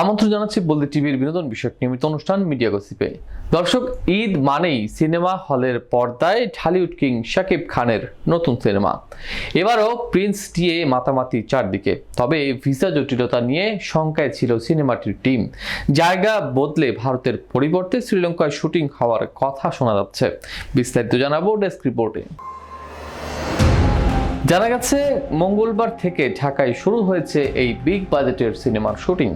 আমন্ত্রণ জানাচ্ছি বলতে টিভির বিনোদন বিষয়ক নিয়মিত অনুষ্ঠান মিডিয়া গসিপে। দর্শক, ঈদ মানেই সিনেমা হলের পর্দায় ঢালিউড কিং শাকিব খানের নতুন সিনেমা। এবারও প্রিন্স টিয়ে মাতামাতি চারদিকে। তবে ভিসা জটিলতা নিয়ে শঙ্কায় ছিল সিনেমাটির টিম। জায়গা বদলে ভারতের পরিবর্তে শ্রীলঙ্কায় শুটিং হওয়ার কথা শোনা যাচ্ছে। বিস্তারিত জানাব ডেস্ক রিপোর্টে। জানা গেছে, মঙ্গলবার থেকে ঢাকায় শুরু হয়েছে এই বিগ বাজেটের সিনেমার শুটিং।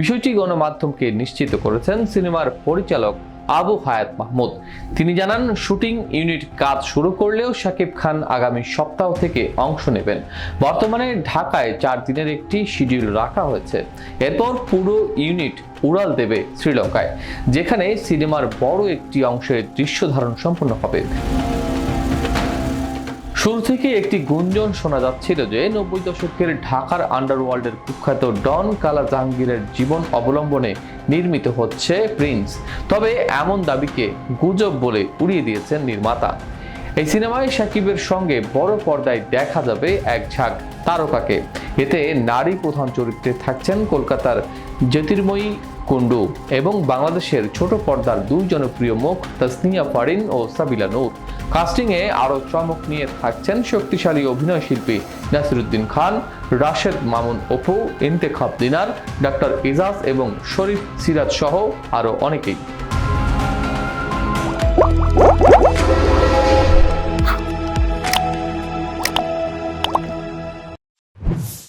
বিষয়টি গণমাধ্যমকে নিশ্চিত করেছেন সিনেমার পরিচালক আবু হায়াত মাহমুদ। তিনি জানান, শুটিং ইউনিট কাজ শুরু করলেও শাকিব খান আগামী সপ্তাহ থেকে অংশ নেবেন। বর্তমানে ঢাকায় চার দিনের একটি শিডিউল রাখা হয়েছে। এরপর পুরো ইউনিট উড়াল দেবে শ্রীলঙ্কায়, যেখানে সিনেমার বড় একটি অংশের দৃশ্য ধারণ সম্পন্ন হবে। শুরু থেকে একটি গুঞ্জন শোনা যাচ্ছিল যে নব্বই দশকের ঢাকার আন্ডারওয়ার্ল্ডের কুখ্যাত ডন কালা জাহাঙ্গীরের জীবন অবলম্বনে নির্মিত হচ্ছে প্রিন্স। তবে এমন দাবিকে গুজব বলে উড়িয়ে দিয়েছেন নির্মাতা। এই সিনেমায় সাকিবের সঙ্গে বড় পর্দায় দেখা যাবে এক ঝাঁক তারকাকে। এতে নারী প্রধান চরিত্রে থাকছেন কলকাতার জ্যোতির্ময়ী কুন্ডু এবং বাংলাদেশের ছোট পর্দার দুই জনপ্রিয় মুখ তাসনিয়া ফারিন ও সাবিলা নূর। কাস্টিংয়ে আরও চমক নিয়ে থাকছেন শক্তিশালী অভিনয় শিল্পী নাসিরুদ্দিন খান, রাশেদ মামুন অপু, ইন্তেখাব দিনার, ডাক্তার ইজাজ এবং শরীফ সিরাজ সহ আরও অনেকেই।